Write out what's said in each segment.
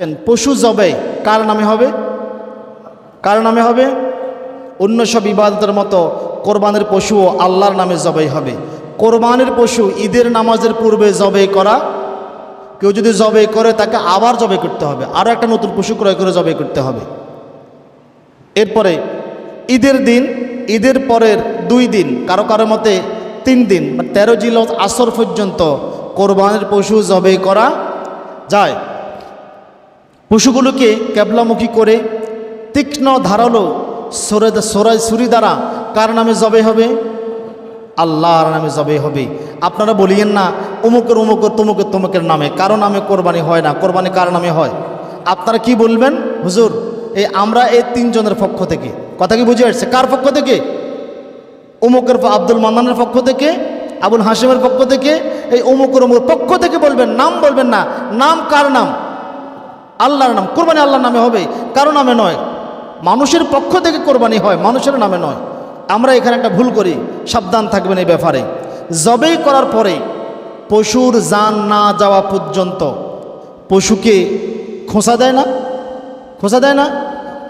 পশু জবে, কার নামে হবে? কার নামে হবে? অন্য সব ইবাদতের মতো কোরবানের পশুও আল্লাহর নামে জবাই হবে। কোরবানের পশু ঈদের নামাজের পূর্বে জবাই করা, কেউ যদি জবাই করে, তাকে আবার জবাই করতে হবে। আরও একটা নতুন পশু ক্রয় করে জবাই করতে হবে। এরপরে, ঈদের দিন, ঈদের পরের দুই দিন, কারও কারও মতে তিন দিন, বা তেরো জিল আসর পর্যন্ত কোরবানের পশু জবাই করা যায়। পশুগুলোকে ক্যাবলামুখী করে তীক্ষ্ণ ধারালো সরে সরাই সুরি দ্বারা কার নামে জবে হবে? আল্লাহর নামে জবে হবে। আপনারা বলিয়েন না অমুকের অমুকের তমুকের তমুকের নামে। কারও নামে কোরবানি হয় না। কোরবানি কার নামে হয়? আপনারা কি বলবেন? হুজুর এই আমরা এই তিনজনের পক্ষ থেকে। কথা কি বুঝে আসছে? কার পক্ষ থেকে? অমুকের আব্দুল মান্নানের পক্ষ থেকে? আবুল হাসিমের পক্ষ থেকে? এই অমুকের অমুক পক্ষ থেকে বলবেন, নাম বলবেন না। নাম কার নাম? আল্লাহর নাম, কোরবানি আল্লাহর নামে হবে। কারও নামে নয়। মানুষের পক্ষ থেকে কোরবানি হয়, মানুষের নামে নয়। আমরা এখানে একটা ভুল করি। সাবধান থাকবেন এই ব্যাপারে। জবেই করার পরে পশুর যান না যাওয়া পর্যন্ত পশুকে খোঁসা দেয় না। খোঁসা দেয় না।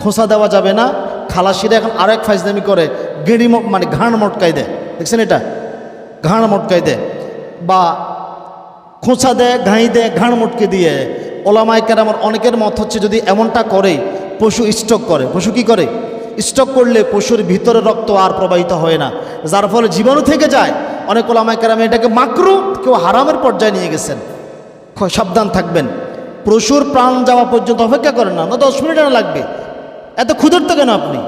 খোঁসা দেওয়া যাবে না। খালাসিরা এখন আরেক ফাইজদামি করে। গেড়ি মানে ঘাড় মটকাই দেয়। দেখছেন এটা? ঘাড় মটকাই দেয়। বা খোঁচা দেয়, ঘাঁই দেয়, ঘাড় মটকে দিয়ে ওলামাইকার আমার অনেকের মত হচ্ছে যদি এমনটা করে, পশু স্টক করে। পশু কি করে? স্টক করলে পশুর ভিতরে রক্ত আর প্রবাহিত হয় না। যার ফলে জীবাণু থেকে যায়। অনেক ওলামাইকার আমি এটাকে মাকরু, কেউ হারামের পর্যায়ে নিয়ে গেছেন। সাবধান থাকবেন। পশুর প্রাণ যাওয়া পর্যন্ত অপেক্ষা করেন না। দশ মিনিট লাগবে। এত ক্ষুধার্ত কেন আপনি?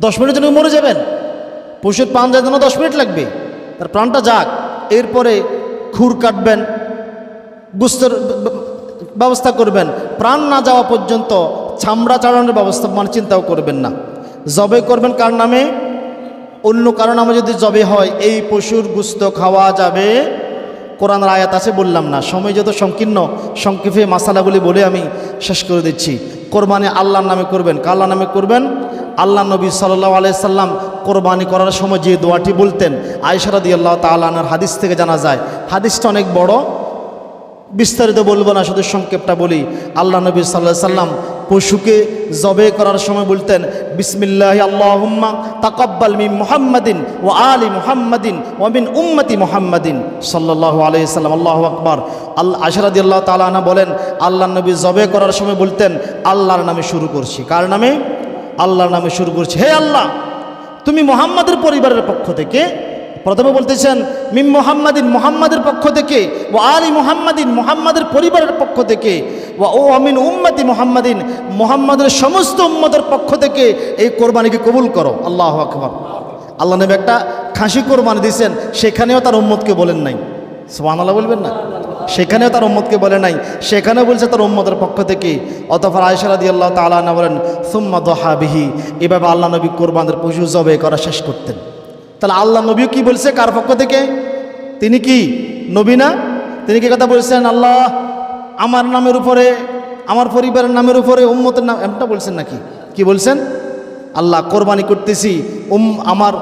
দশ মিনিটের জন্য মরে যাবেন। পশুর প্রাণ যায় না দশ মিনিট লাগবে। তার প্রাণটা যাক। এরপরে খুর কাটবেন, গুস্তর ব্যবস্থা করবেন। প্রাণ না যাওয়া পর্যন্ত চামড়া চাড়ানোর ব্যবস্থা মানে চিন্তাও করবেন না। জবে করবেন কার নামে? অন্য কারও নামে যদি জবে হয়, এই পশুর গুস্ত খাওয়া যাবে। কোরআন আয়াত আছে, বললাম না। সময় যত সংকীর্ণ, সংক্ষেপে মাসালাগুলি বলে আমি শেষ করে দিচ্ছি। কোরবানি আল্লাহর নামে করবেন। কাল্লা নামে করবেন? আল্লাহ নবী সাল্লাহ আলাইসাল্লাম কোরবানি করার সময় যে দোয়াটি বলতেন আয়সারাদি আল্লাহ তালানার হাদিস থেকে জানা যায়। হাদিসটা অনেক বড়। বিস্তারিত বলব না, শুধু সংক্ষেপটা বলি। আল্লাহ নবী সাল্লাহ সাল্লাম পশুকে জবে করার সময় বলতেন, বিসমিল্লাহ আল্লাহুম্মা তাকব্বাল মিন মুহাম্মাদিন ও আলী মুহাম্মাদিন ও মিন উম্মতি মুহাম্মাদিন সাল্লাল্লাহু আলাইহি সাল্লাম। আল্লাহু আকবার। আল্লাহ আশরাদি আল্লাহ তাআলা বলেন আল্লাহ নবী জবে করার সময় বলতেন, আল্লাহর নামে শুরু করছি। কার নামে? আল্লাহর নামে শুরু করছি। হে আল্লাহ, তুমি মোহাম্মদের পরিবারের পক্ষ থেকে প্রথমে বলতেছেন, মিম মোহাম্মদিন মোহাম্মদের পক্ষ থেকে ও আলী মোহাম্মদিন মোহাম্মদের পরিবারের পক্ষ থেকে ও ও আমিন উম্মতি মোহাম্মদিন মোহাম্মদের সমস্ত উম্মদের পক্ষ থেকে এই কোরবানিকে কবুল করো। আল্লাহ আকবর। আল্লাহ নবী একটা খাসি কোরবানি দিয়েছেন, সেখানেও তার উম্মতকে বলেন নাই। সোহান আল্লাহ বলবেন না? সেখানেও তার উম্মতকে বলে নাই। সেখানেও বলছে তার উম্মতের পক্ষ থেকে। অতফর আয়সারাদি আল্লাহ তালা বলেন, সুম্মা দোহা বিহি। এভাবে আল্লাহ নবী কোরবানের পশু জবে করা শেষ করতেন। তাহলে আল্লাহ নবী কি বলছে কার পক্ষ থেকে? তিনি কি নবী না? তিনি কি কথা বলছেন? আল্লাহ, আমার নামের উপরে, আমার পরিবারের নামের উপরে, উম্মতের নাম, এমনটা বলছেন নাকি? কি বলছেন? আল্লাহ, কোরবানি করতেছি, উম, আমার,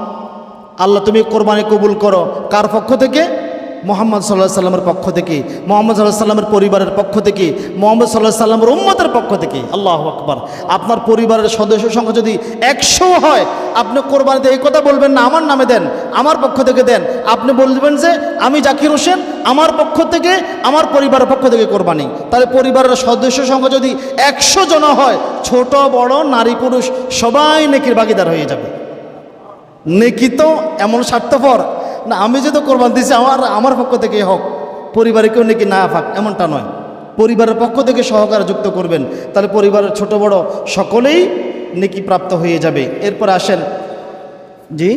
আল্লাহ তুমি কোরবানি কবুল করো। কার পক্ষ থেকে? মোহাম্মদ সাল্লাহ সাল্লামের পক্ষ থেকে, মোহাম্মদ সাল্লাহ সাল্লামের পরিবারের পক্ষ থেকে, মোহাম্মদ সাল্লাহ সাল্লামের উম্মতের পক্ষ থেকে, আল্লাহ আকবার। আপনার পরিবারের সদস্য সংখ্যা যদি একশো হয়, আপনি কোরবানিতে এই কথা বলবেন না, আমার নামে দেন, আমার পক্ষ থেকে দেন। আপনি বলবেন যে, আমি জাকির হোসেন, আমার পক্ষ থেকে, আমার পরিবারের পক্ষ থেকে কোরবানি। তাহলে পরিবারের সদস্য সংখ্যা যদি একশো জন হয়, ছোট, বড়, নারী, পুরুষ, সবাই নেকির ভাগিদার হয়ে যাবে। নেকি তো এমন স্বার্থপর না, আমি যেহেতু কোরবান দিছি আমার আমার পক্ষ থেকে হোক। পরিবারে কেউ নেকি না পাক এমনটা নয়। পরিবারের পক্ষ থেকে সহকারে যুক্ত করবেন। তাহলে পরিবারের ছোট বড় সকলেই নেকি প্রাপ্ত হয়ে যাবে। এরপর আসেন, জি?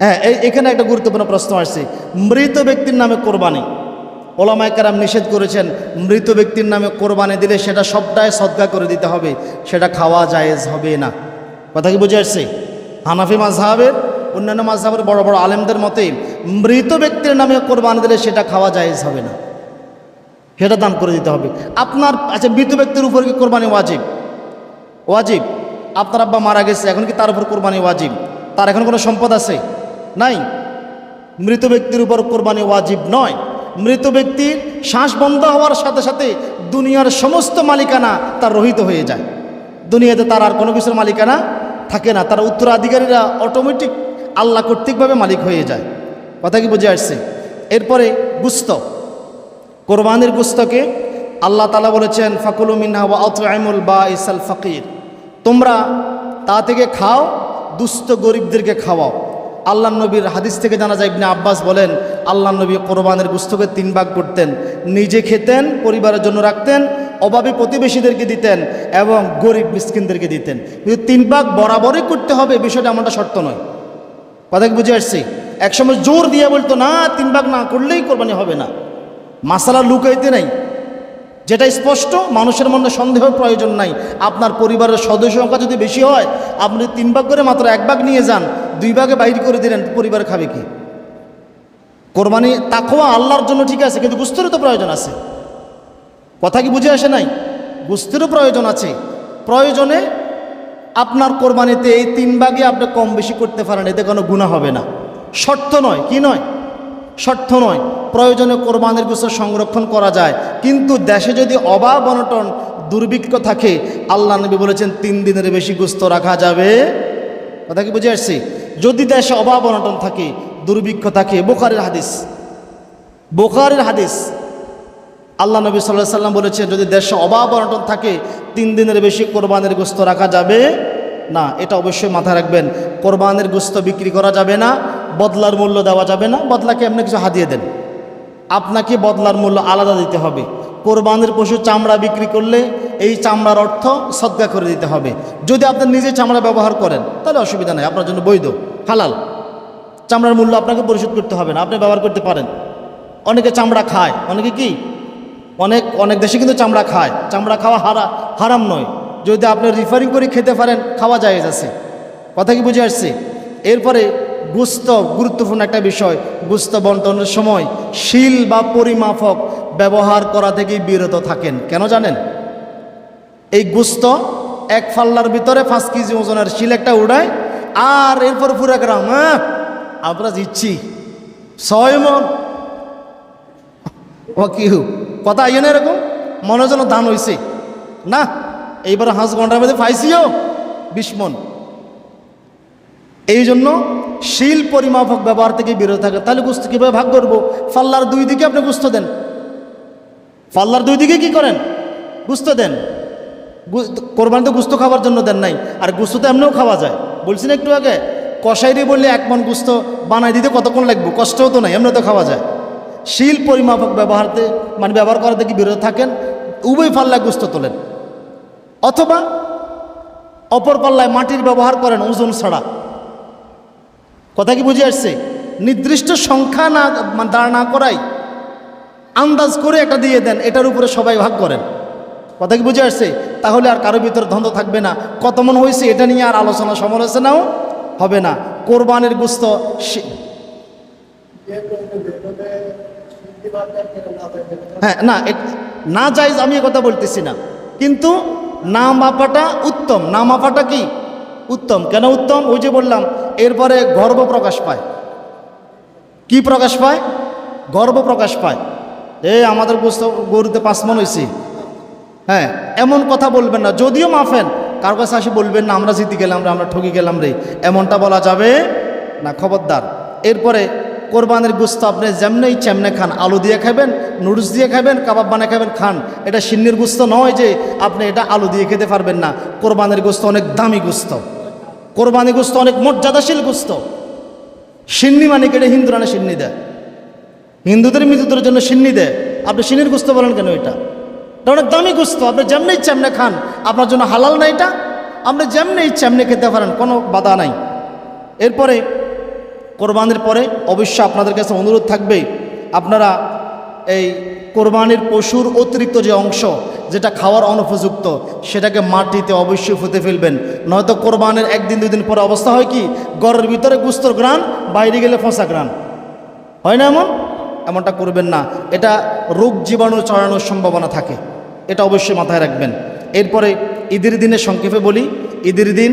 হ্যাঁ এখানে একটা গুরুত্বপূর্ণ প্রশ্ন আসছে। মৃত ব্যক্তির নামে কোরবানি। ওলামায় কারাম নিষেধ করেছেন, মৃত ব্যক্তির নামে কোরবানি দিলে সেটা সবটাই সদ্গা করে দিতে হবে। সেটা খাওয়া জায়েজ হবে না। কথা কি বুঝে আসছে? হানাফি মাঝহাবের অন্যান্য মাঝহাবের বড় বড় আলেমদের মতে, মৃত ব্যক্তির নামে কোরবানি দিলে সেটা খাওয়া জায়েজ হবে না। সেটা দান করে দিতে হবে। আপনার আচ্ছা মৃত ব্যক্তির উপর কি কোরবানি ওয়াজিব? ওয়াজিব। আপনার আব্বা মারা গেছে, এখন কি তার উপর কোরবানি ওয়াজিব? তার এখন কোনো সম্পদ আছে? নাই। মৃত ব্যক্তির উপর কোরবানি ওয়াজিব নয়। মৃত ব্যক্তির শ্বাস বন্ধ হওয়ার সাথে সাথে দুনিয়ার সমস্ত মালিকানা তার রহিত হয়ে যায়। দুনিয়াতে তার আর কোনো কিছুর মালিকানা থাকে না। তার উত্তরাধিকারীরা অটোমেটিক আল্লাহ কর্তৃকভাবে মালিক হয়ে যায়। কথা কি বুঝে আসছে? এরপরে গুস্ত। কোরবানির গুস্তকে আল্লাহ তালা বলেছেন, ফাকুলু মিনহা ওয়া আতআইমুল বা ইসাল ফকির। তোমরা তা থেকে খাও, দুস্থ গরিবদেরকে খাওয়াও। আল্লাহ নবীর হাদিস থেকে জানা যায়, ইবনে আব্বাস বলেন, আল্লাহ নবী কোরবানের গুস্তকে তিন ভাগ করতেন। নিজে খেতেন, পরিবারের জন্য রাখতেন, অভাবী প্রতিবেশীদেরকে দিতেন এবং গরিব মিসকিনদেরকে দিতেন। কিন্তু তিন ভাগ বরাবরই করতে হবে, বিষয়টা এমনটা শর্ত নয়। কথা বুঝে আসছি। একসময় জোর দিয়ে বলতো, না, তিন ভাগ না করলেই কোরবানি হবে না। মাসালা লুকাইতে নাই। যেটা স্পষ্ট, মানুষের মনে সন্দেহ প্রয়োজন নাই। আপনার পরিবারের সদস্য সংখ্যা যদি বেশি হয়, আপনি তিন ভাগ করে মাত্র এক ভাগ নিয়ে যান, দুই ভাগে বাইর করে দিলেন, পরিবার খাবে কি? কোরবানি তাকোয়া আল্লাহর জন্য ঠিক আছে, কিন্তু গুস্তেরও তো প্রয়োজন আছে। কথা কি বুঝে আসে নাই? গুস্তেরও প্রয়োজন আছে। প্রয়োজনে আপনার কোরবানিতে এই তিন ভাগে আপনি কম বেশি করতে পারেন, এতে কোনো গুণা হবে না। শর্ত নয়, কি নয়? শর্ত নয়, প্রয়োজনে কোরবানির গুস্ত সংরক্ষণ করা যায়। কিন্তু দেশে যদি অভাব অনটন, দুর্ভিক্ষ থাকে, আল্লাহ নবী বলেছেন, তিন দিনের বেশি গুস্ত রাখা যাবে। কথা কি বুঝে আসছি? যদি দেশে অভাব অনটন থাকে, দুর্ভিক্ষ থাকে, বোখারের হাদিস বোখারের হাদিস আল্লাহ নবী সাল্লাহ সাল্লাম বলেছে যদি দেশে অভাব অনটন থাকে, তিন দিনের বেশি কোরবানের গোস্ত রাখা যাবে না। এটা অবশ্যই মাথায় রাখবেন। কোরবানের গোস্ত বিক্রি করা যাবে না, বদলার মূল্য দেওয়া যাবে না। বদলাকে এমনি কিছু হাতিয়ে দেন। আপনাকে বদলার মূল্য আলাদা দিতে হবে। কোরবানের পশু চামড়া বিক্রি করলে এই চামড়ার অর্থ সদ্গা করে দিতে হবে। যদি আপনি নিজে চামড়া ব্যবহার করেন, তাহলে অসুবিধা নেই, আপনার জন্য বৈধ, হালাল। চামড়ার মূল্য আপনাকে পরিশোধ করতে হবে না, আপনি ব্যবহার করতে পারেন। অনেকে চামড়া খায়, অনেকে কি? অনেক অনেক দেশে কিন্তু চামড়া খায়। চামড়া খাওয়া হারা, হারাম নয়। যদি আপনি রিফারিং করে খেতে পারেন, খাওয়া যায় আছে। কথা কি বুঝে আসছে? এরপরে গুস্ত, গুরুত্বপূর্ণ একটা বিষয়, গুস্ত বন্টনের সময় শিল বা পরিমাপক ব্যবহার করা থেকে বিরত থাকেন। কেন জানেন? এই গুস্ত এক ফাল্লার ভিতরে পাঁচ কেজি ওজনের শিল একটা উড়ায়, আর এরপর পুরো গ্রাম হ্যাঁ? আমরা দিচ্ছি ছয় মন। ও কি কথা আইয়ে না এরকম? মনে যেন দান হয়েছে না, এইবার হাঁস ঘণ্টার মধ্যে পাইছিও বিশ এই জন্য শিল পরিমাপক ব্যবহার থেকে বিরত থাকে। তাহলে গুস্ত কীভাবে ভাগ করব? ফাল্লার দুই দিকে আপনি গুস্ত দেন। ফাল্লার দুই দিকে কি করেন? গুস্ত দেন। কোরবানি তো গুস্ত খাবার জন্য দেন নাই। আর গুস্ত তো এমনিও খাওয়া যায়। বলছি না একটু আগে? কষাইরি বললে এক মন গুস্ত বানাই দিতে কতক্ষণ লাগবে? কষ্টও তো নাই এমনি তো খাওয়া যায়। শিল পরিমাপক ব্যবহারতে মানে ব্যবহার করা থেকে বিরত থাকেন? উভয় পাল্লায় গুস্ত তোলেন। অথবা অপর পাল্লায় মাটির ব্যবহার করেন ওজন ছাড়া। কথা কি বুঝে আসছে? নির্দিষ্ট সংখ্যা না মানে দাঁড় না করাই আন্দাজ করে একটা দিয়ে দেন, এটার উপরে সবাই ভাগ করেন। কথা কি বুঝে আসছে? তাহলে আর কারোর ভিতরে দ্বন্দ্ব থাকবে না। কত মন হয়েছে এটা নিয়ে আর আলোচনা সমালোচনাও হবে না। কোরবানের গুস্ত হ্যাঁ না না যাইজ আমি কথা বলতেছি না। কিন্তু না মাপাটা উত্তম। না মাপাটা কি? উত্তম। কেন উত্তম? ওই যে বললাম, এরপরে গর্ব প্রকাশ পায়। কি প্রকাশ পায়? গর্ব প্রকাশ পায়। এ, আমাদের গরুতে পাঁচ মন হয়েছে হ্যাঁ এমন কথা বলবেন না। যদিও মাফেন, কার কাছে আসি বলবেন না, আমরা জিতে গেলাম রে, আমরা ঠকে গেলাম রে। এমনটা বলা যাবে না, খবরদার। এরপরে কোরবানের গুস্ত আপনি যেমনেই চেমনে খান, আলু দিয়ে খাবেন, নুডলস দিয়ে খাবেন, কাবাব বানিয়ে খাবেন, খান। এটা সিন্নির গুস্ত নয় যে আপনি এটা আলু দিয়ে খেতে পারবেন না। কোরবানের গুস্ত অনেক দামি গুস্ত। কোরবানি গুস্ত অনেক মর্যাদাশীল গুস্ত। সিন্নি মানে কেটে হিন্দুরা না সিন্নি দেয়? হিন্দুদের মৃত্যুদের জন্য সিন্নি দেয়। আপনি সিন্নির গুস্ত বলেন কেন এটা? এটা অনেক দামি গুস্ত। আপনি যেমনি ইচ্ছা এমনি খান, আপনার জন্য হালাল না এটা? আপনি যেমনি ইচ্ছা এমনি খেতে পারেন, কোনো বাধা নাই। এরপরে কোরবানির পরে অবশ্যই আপনাদের কাছে অনুরোধ থাকবে, আপনারা এই কোরবানির পশুর অতিরিক্ত যে অংশ যেটা খাওয়ার অনুপযুক্ত, সেটাকে মাটিতে অবশ্যই ফুতে ফেলবেন। নয়তো কোরবানের একদিন, দুদিন পরে অবস্থা হয় কি, ঘরের ভিতরে গুস্তর গ্রান বাইরে গেলে ফসা গ্রান হয় না এমন? এমনটা করবেন না। এটা রোগ জীবাণু চড়ানোর সম্ভাবনা থাকে। এটা অবশ্যই মাথায় রাখবেন। এরপরে ঈদের দিনে সংক্ষেপে বলি, ঈদের দিন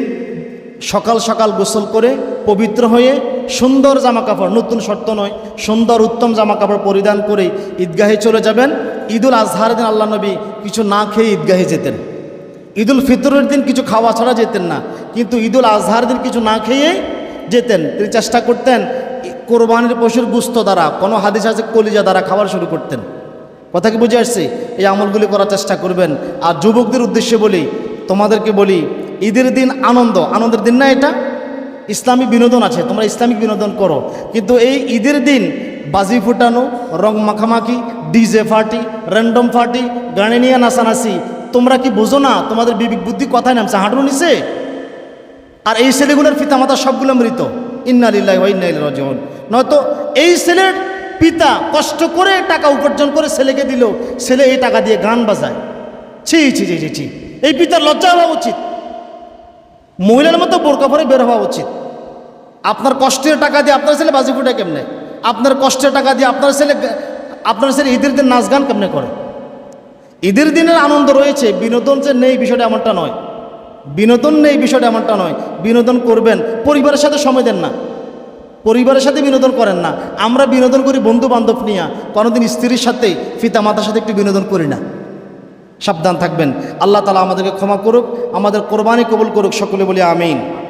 সকাল সকাল গোসল করে পবিত্র হয়ে সুন্দর জামা কাপড় নতুন শর্ত নয়, সুন্দর উত্তম জামা কাপড় পরিধান করে ঈদগাহে চলে যাবেন। ঈদুল আজহার দিন আল্লাহ নবী কিছু না খেয়ে ঈদগাহে যেতেন। ঈদুল ফিতরের দিন কিছু খাওয়া ছাড়া যেতেন না, কিন্তু ঈদুল আজহার দিন কিছু না খেয়ে যেতেন। তিনি চেষ্টা করতেন কোরবানির পশুর গুস্ত দ্বারা, কোনো হাদিস আছে কলিজা দ্বারা খাবার শুরু করতেন। কথা কি বুঝে আসছে? এই আমলগুলি করার চেষ্টা করবেন। আর যুবকদের উদ্দেশ্যে বলি, তোমাদেরকে বলি ঈদের দিন আনন্দ। আনন্দের দিন না এটা? ইসলামিক বিনোদন আছে, তোমরা ইসলামিক বিনোদন করো। কিন্তু এই ঈদের দিন বাজি ফুটানো, রং মাখামাখি, ডিজে পার্টি র্যান্ডম পার্টি গানে নিয়ে নাচানাচি, তোমরা কি বোঝো না? তোমাদের বিবেক বুদ্ধি কথায় নামছে হাঁটু নিছে আর এই ছেলেগুলোর পিতামাতা সবগুলো মৃত। ইন্নালিল্লাহ ইন্নাইল নয়তো এই ছেলের পিতা কষ্ট করে টাকা উপার্জন করে ছেলেকে দিল, ছেলে এই টাকা দিয়ে গান বাজায়। ছি ছি ছি ছি ছি। এই পিতার লজ্জা হওয়া উচিত। মহিলার মতো বোরকা পরে বের হওয়া উচিত। আপনার কষ্টের টাকা দিয়ে আপনার ছেলে বাজি ফুটে কেমনে? আপনার কষ্টের টাকা দিয়ে আপনার ছেলে আপনার ছেলে ঈদের দিন নাচ গান কেমনে করে? ঈদের দিনের আনন্দ রয়েছে, বিনোদন যে নেই বিষয়টা এমনটা নয়। বিনোদন নেই বিষয়টা এমনটা নয়। বিনোদন করবেন, পরিবারের সাথে সময় দেন না। পরিবারের সাথে বিনোদন করেন না। আমরা বিনোদন করি বন্ধু বান্ধব নিয়ে। কোনোদিন স্ত্রীর সাথে পিতা মাতার সাথে একটু বিনোদন করি না। সাবধান থাকবেন। আল্লাহ তালা আমাদেরকে ক্ষমা করুক আমাদের কোরবানি কবুল করুক সকলে বলি আমিন।